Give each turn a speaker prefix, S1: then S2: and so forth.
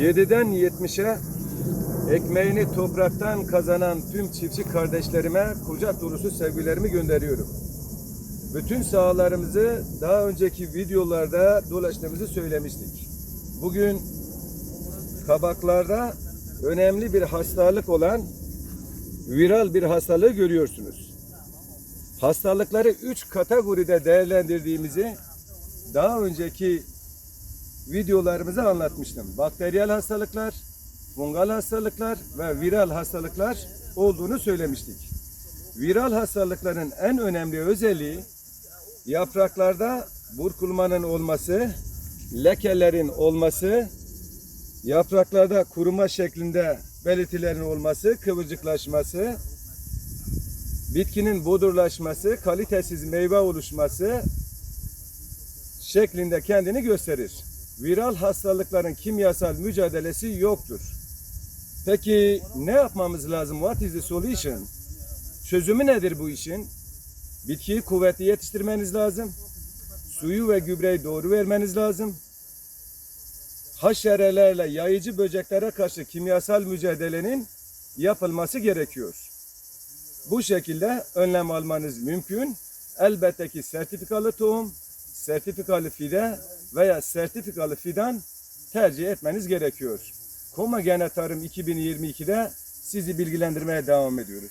S1: 7'den 70'e ekmeğini topraktan kazanan tüm çiftçi kardeşlerime kucak dolusu sevgilerimi gönderiyorum. Bütün sahalarımızı daha önceki videolarda dolaştığımızı söylemiştik. Bugün kabaklarda önemli bir hastalık olan viral bir hastalığı görüyorsunuz. Hastalıkları üç kategoride değerlendirdiğimizi daha önceki videolarımızı anlatmıştım. Bakteriyel hastalıklar, fungal hastalıklar ve viral hastalıklar olduğunu söylemiştik. Viral hastalıkların en önemli özelliği yapraklarda burkulmanın olması, lekelerin olması, yapraklarda kuruma şeklinde belirtilerin olması, kıvırcıklaşması, bitkinin bodurlaşması, kalitesiz meyve oluşması şeklinde kendini gösterir. Viral hastalıkların kimyasal mücadelesi yoktur. Peki ne yapmamız lazım? What is the solution? Çözümü nedir bu işin? Bitkiyi kuvvetli yetiştirmeniz lazım. Suyu ve gübreyi doğru vermeniz lazım. Haşerelerle yayıcı böceklere karşı kimyasal mücadelenin yapılması gerekiyor. Bu şekilde önlem almanız mümkün. Elbette ki sertifikalı tohum, sertifikalı fide veya sertifikalı fidan tercih etmeniz gerekiyor. Koma Gene Tarım 2022'de sizi bilgilendirmeye devam ediyoruz.